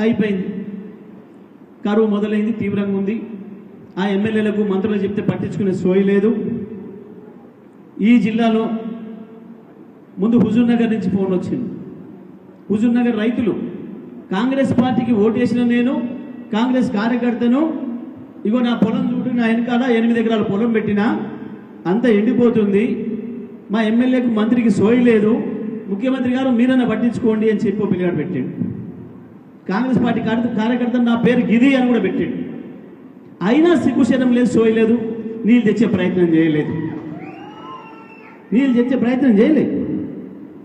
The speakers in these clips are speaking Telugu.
అయిపోయింది. కరువు మొదలైంది తీవ్రంగా ఉంది. ఆ ఎమ్మెల్యేలకు మంత్రులు చెప్తే పట్టించుకునే సోయి లేదు. ఈ జిల్లాలో ముందు హుజూర్ నగర్ నుంచి ఫోన్ వచ్చింది. హుజూర్ నగర్ రైతులు కాంగ్రెస్ పార్టీకి ఓటేసిన నేను కాంగ్రెస్ కార్యకర్తను ఇగో నా పొలం చూడు నా వెనకాల ఎనిమిది ఎకరాల పొలం పెట్టినా అంత ఎండిపోతుంది. మా ఎమ్మెల్యేకు మంత్రికి సోయి లేదు. ముఖ్యమంత్రి గారు మీరన్నా పట్టించుకోండి అని చెప్పి పిల్లగాడు పెట్టాడు. కాంగ్రెస్ పార్టీ కార్యకర్త నా పేరు గిరి అని కూడా పెట్టాడు. అయినా సిగ్గుశనం లేదు సోయలేదు నీళ్ళు తెచ్చే ప్రయత్నం చేయలేదు. నీళ్ళు తెచ్చే ప్రయత్నం చేయలేదు.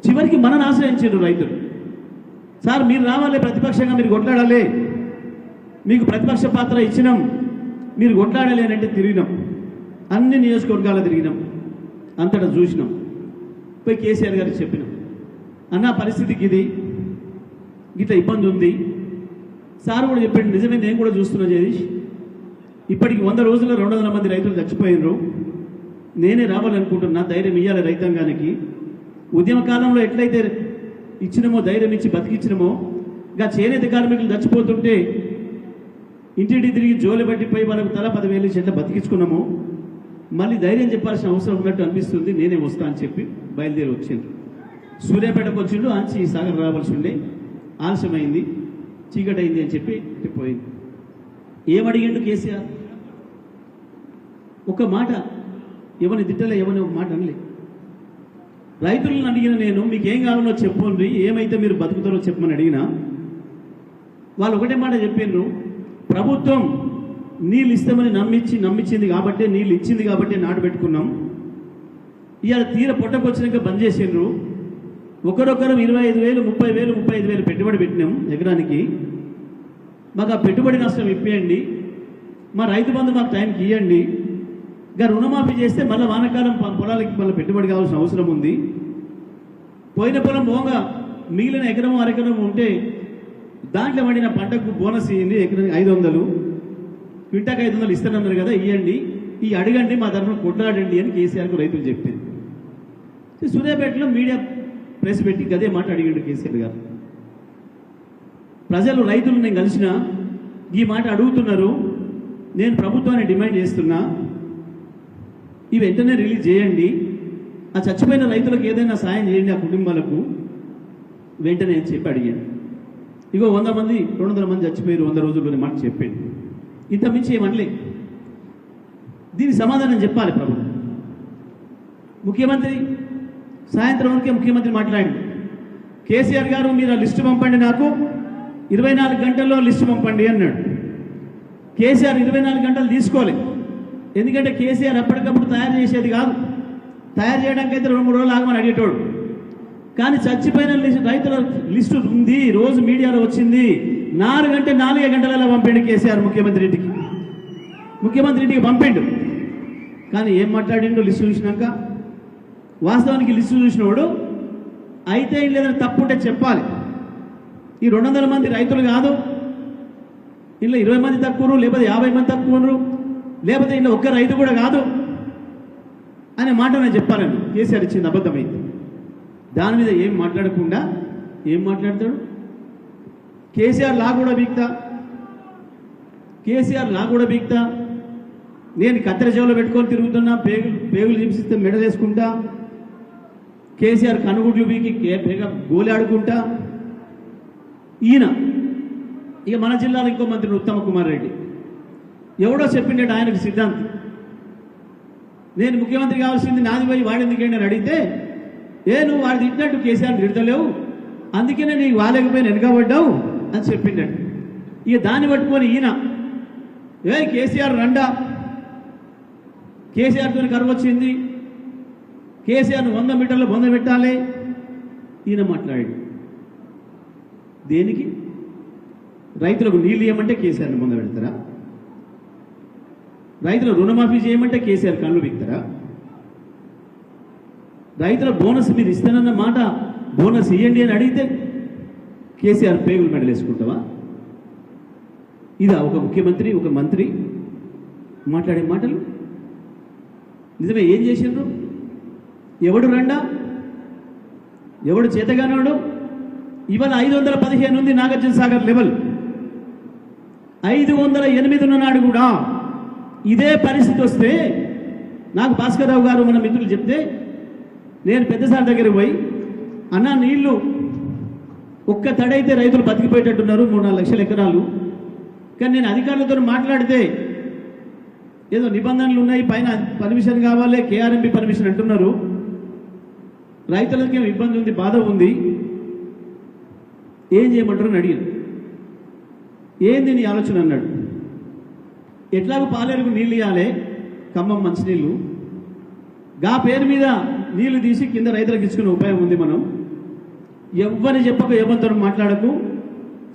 చివరికి మనని ఆశ్రయించారు రైతులు. సార్ మీరు రావాలి ప్రతిపక్షంగా మీరు కొట్లాడాలి. మీకు ప్రతిపక్ష పాత్ర ఇచ్చినాం. మీరు కొట్లాడాలి అని అంటే తిరిగినాం. అన్ని నియోజకవర్గాలు తిరిగినాం. అంతటా చూసినాం. పోయి కేసీఆర్ గారికి చెప్పినాం. అన్న పరిస్థితికి ఇది. ఇట్లా ఇబ్బంది ఉంది. సార్ కూడా చెప్పాడు నిజమే నేను కూడా చూస్తున్నా జగదీష్. ఇప్పటికి వంద రోజుల్లో రెండు వందల మంది రైతులు చచ్చిపోయినరు నేనే రావాలనుకుంటున్నా ధైర్యం ఇవ్వాలి రైతాంగానికి. ఉద్యమ కాలంలో ఎట్లయితే ఇచ్చినమో ధైర్యం ఇచ్చి బతికిచ్చినమో ఇంకా చేనేత కార్మికులు చచ్చిపోతుంటే ఇంటింటి తిరిగి జోలి పట్టిపోయి వాళ్ళకు తల పదివేలు చెట్ల బతికించుకున్నాము. మళ్ళీ ధైర్యం చెప్పాల్సిన అవసరం ఉన్నట్టు అనిపిస్తుంది. నేనే వస్తా అని చెప్పి బయలుదేరి వచ్చిండ్రు. సూర్యాపేటకు వచ్చిండు ఆంచి సాగర్ రావాల్సి ఉండే ఆలస్యమైంది. చీకటైంది అని చెప్పి పోయింది ఏమడిగిండు కేసీఆర్? ఒక మాట ఎవరిని తిట్టలే ఎవరిని ఒక మాట అనలే. రైతులను అడిగిన నేను మీకు ఏం కావాలో చెప్పండి ఏమైతే మీరు బతుకుతారో చెప్పమని అడిగినా వాళ్ళు ఒకటే మాట చెప్పిండ్రు ప్రభుత్వం నీళ్ళు ఇస్తామని నమ్మించి నమ్మించింది కాబట్టే నీళ్ళు ఇచ్చింది కాబట్టే నాటు పెట్టుకున్నాం. ఇవాళ తీర పొట్టకొచ్చినాక బంద్ చేసిండ్రు. ఒకరొకరం ఇరవై ఐదు వేలు ముప్పై వేలు ముప్పై ఐదు వేలు పెట్టుబడి పెట్టినాం ఎకరానికి. మాకు ఆ పెట్టుబడి నష్టం ఇప్పేయండి. మా రైతు బంధు మాకు టైంకి ఇవ్వండి ఇంకా రుణమాఫీ చేస్తే మళ్ళీ వానకాలం పొలాలకి మళ్ళీ పెట్టుబడి కావాల్సిన అవసరం ఉంది. పోయిన పొలం పోగా మిగిలిన ఎకరం అరెకరం ఉంటే దాంట్లో పండిన పంటకు బోనస్ ఇవ్వండి ఎకరం ఐదు వందలు క్వింటాకు ఐదు వందలు ఇస్తానన్నారు కదా ఇవ్వండి ఈ అడగండి మా తరఫున కొట్లాడండి అని కేసీఆర్కు రైతులు చెప్పింది సూర్యాపేటలో మీడియా ప్రెస్ పెట్టి గదే మాట అడిగాడు కేసీఆర్ గారు. ప్రజలు రైతులు నేను కలిసిన ఈ మాట అడుగుతున్నారు. నేను ప్రభుత్వాన్ని డిమాండ్ చేస్తున్నా. ఇవి వెంటనే రిలీజ్ చేయండి. ఆ చచ్చిపోయిన రైతులకు ఏదైనా సాయం చేయండి ఆ కుటుంబాలకు. వెంటనే అని చెప్పి అడిగాను. ఇగో వంద మంది రెండు వందల మంది చచ్చిపోయారు వంద రోజుల్లోనే మాట చెప్పాను. ఇంత మించి ఏమనలే. దీనికి సమాధానం చెప్పాలి ప్రభుత్వం. ముఖ్యమంత్రి సాయంత్రం వరకే ముఖ్యమంత్రి మాట్లాడండి కేసీఆర్ గారు మీరు ఆ లిస్టు పంపండి నాకు. ఇరవై నాలుగు గంటల్లో లిస్టు పంపండి అన్నాడు. కేసీఆర్ ఇరవై నాలుగు గంటలు తీసుకోవాలి ఎందుకంటే కేసీఆర్ అప్పటికప్పుడు తయారు చేసేది కాదు. తయారు చేయడానికి అయితే రెండు మూడు రోజులు ఆగమని అడిగేటోడు. కానీ చచ్చిపోయిన లిస్టు రైతుల లిస్టు ఉంది. రోజు మీడియాలో వచ్చింది. నాలుగు గంట నాలుగే గంటలలో పంపిండు కేసీఆర్ ముఖ్యమంత్రి ఇంటికి ముఖ్యమంత్రి ఇంటికి పంపిండు. కానీ ఏం మాట్లాడిండు లిస్టు చూసినాక? వాస్తవానికి లిస్టు చూసినవాడు అయితే ఏం లేదని తప్పు ఉంటే చెప్పాలి. ఈ రెండు వందల మంది రైతులు కాదు. ఇంట్లో ఇరవై మంది తక్కువరు లేకపోతే యాభై మంది తక్కువరు లేకపోతే ఇంట్లో ఒక్క రైతు కూడా కాదు అనే మాట నేను చెప్పాలండి కేసీఆర్ ఇచ్చింది అబద్ధమైంది దాని మీద ఏం మాట్లాడకుండా ఏం మాట్లాడతాడు? కేసీఆర్ లా కూడా బీక్తా. కేసీఆర్ లా కూడా బీక్తా. నేను కత్తెర చెవులో పెట్టుకొని తిరుగుతున్నా పేగులు పేగులు హింసిస్తే మెడలేసుకుంటా కేసీఆర్ కనుగుడ్లు బీకి కే- గోలి ఆడుకుంటా ఈయన ఇక మన జిల్లాలో ఇంకో మంత్రి ఉత్తమ కుమార్ రెడ్డి. ఎవడో చెప్పిండేట ఆయనకు సిద్ధాంతం. నేను ముఖ్యమంత్రి కావాల్సింది నాది పోయి వాడి అని అడిగితే ఏ నువ్వు వాడు తిట్టినట్టు కేసీఆర్ తిడతలేవు అందుకనే నీకు వాలేకపోయిన వెనుకబడ్డావు అని చెప్పిండట. ఇక దాన్ని పట్టుకొని ఈయన ఏ కేసీఆర్ రండా. కేసీఆర్తో కరువు వచ్చింది. కేసీఆర్ను వంద మీటర్లు బొంద పెట్టాలి. ఈయన మాట్లాడాడు. దేనికి? రైతులకు నీళ్ళు ఇవ్వమంటే కేసీఆర్ని బొంద పెడతారా? రైతుల రుణమాఫీ చేయమంటే కేసీఆర్ కళ్ళు బిక్తారా రైతుల బోనస్ మీరు ఇస్తానన్న మాట బోనస్ ఇవ్వండి అని అడిగితే కేసీఆర్ పేగులు మెడలేసుకుంటావా ఇదా ఒక ముఖ్యమంత్రి ఒక మంత్రి మాట్లాడే మాటలు? నిజమే ఏం చేసిండ్రు? ఎవడు రండా? ఎవడు చేతగానోడు? ఇవాళ ఐదు వందల పదిహేను ఉంది నాగార్జున సాగర్ లెవెల్. ఐదు వందల ఎనిమిది ఉన్నాడు కూడా ఇదే పరిస్థితి వస్తే నాకు భాస్కర్రావు గారు మన మిత్రులు చెప్తే నేను పెద్దసారి దగ్గరికి పోయి అన్న నీళ్ళు ఒక్క తడైతే రైతులు బతికిపోయేటట్టున్నారు మూడు నాలుగు లక్షల ఎకరాలు. కానీ నేను అధికారులతో మాట్లాడితే ఏదో నిబంధనలు ఉన్నాయి పైన పర్మిషన్ కావాలి కేఆర్ఎంపీ పర్మిషన్ అంటున్నారు. రైతులకి ఇబ్బంది ఉంది బాధ ఉంది. ఏం చేయమంటారు అని అడిగాను ఏంది నీ ఆలోచన అన్నాడు. ఎట్లాగో పాలేరుకు నీళ్ళు ఇవ్వాలి ఖమ్మం మంచినీళ్ళు. గా పేరు మీద నీళ్ళు తీసి కింద రైతులకు ఇచ్చుకునే ఉపాయం ఉంది మనం. ఎవ్వరిని చెప్పక ఎవరితో మాట్లాడకు.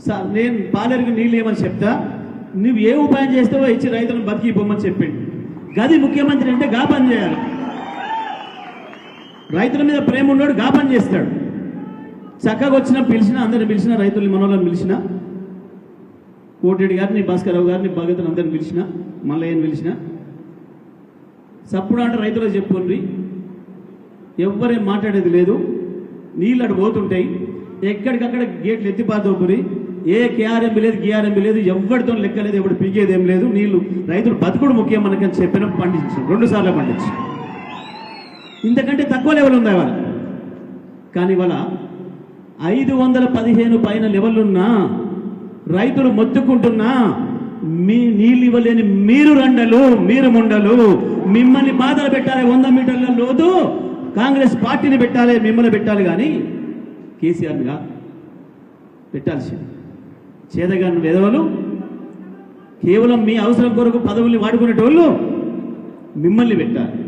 సార్ నేను పాలేరుకు నీళ్ళు ఏమని చెప్తా. నువ్వు ఏ ఉపాయం చేస్తావో ఇచ్చి రైతులను బతికి ఇవ్వమని చెప్పిండు. గది ముఖ్యమంత్రి అంటే గా పని చేయాలి. రైతుల మీద ప్రేమ ఉన్నాడు గా పని చేస్తాడు. చక్కగా వచ్చిన పిలిచిన అందరిని పిలిచిన రైతుల్ని మనోళ్ళని పిలిచిన కోటిరెడ్డి గారిని భాస్కరరావు గారిని భగతను అందరిని పిలిచిన మల్లయ్యని పిలిచిన సప్పుడు అంటే రైతులకు చెప్పుకోండి. ఎవ్వరేం మాట్లాడేది లేదు. నీళ్ళు అటు పోతుంటాయి. ఎక్కడికక్కడ గేట్లు ఎత్తిపాతోపురి ఏ కేఆర్ఎంబి లేదు కేఆర్ఎంబి లేదు ఎవరితో లెక్క లేదు ఎవడు పీకేది ఏం లేదు. నీళ్ళు రైతులు బతుకుడు ముఖ్యం మనకని చెప్పిన పండించాం రెండు సార్లు పండించాం ఇంతకంటే తక్కువ లెవెల్ ఉందా ఇవాళ? కానీ ఇవాళ ఐదు వందల పదిహేను పైన లెవెలున్నా రైతులు మొత్తుకుంటున్నా మీ నీళ్ళు ఇవ్వలేని మీరు రండలు మీరు ముండలు మిమ్మల్ని బాధలు పెట్టాలి వంద మీటర్ల లోతు కాంగ్రెస్ పార్టీని పెట్టాలి మిమ్మల్ని పెట్టాలి కానీ కేసీఆర్గా పెట్టాల్సింది. చేదగాని వెధవలు కేవలం మీ అవసరం కొరకు పదవుల్ని వాడుకునేటోళ్ళు మిమ్మల్ని పెట్టాలి.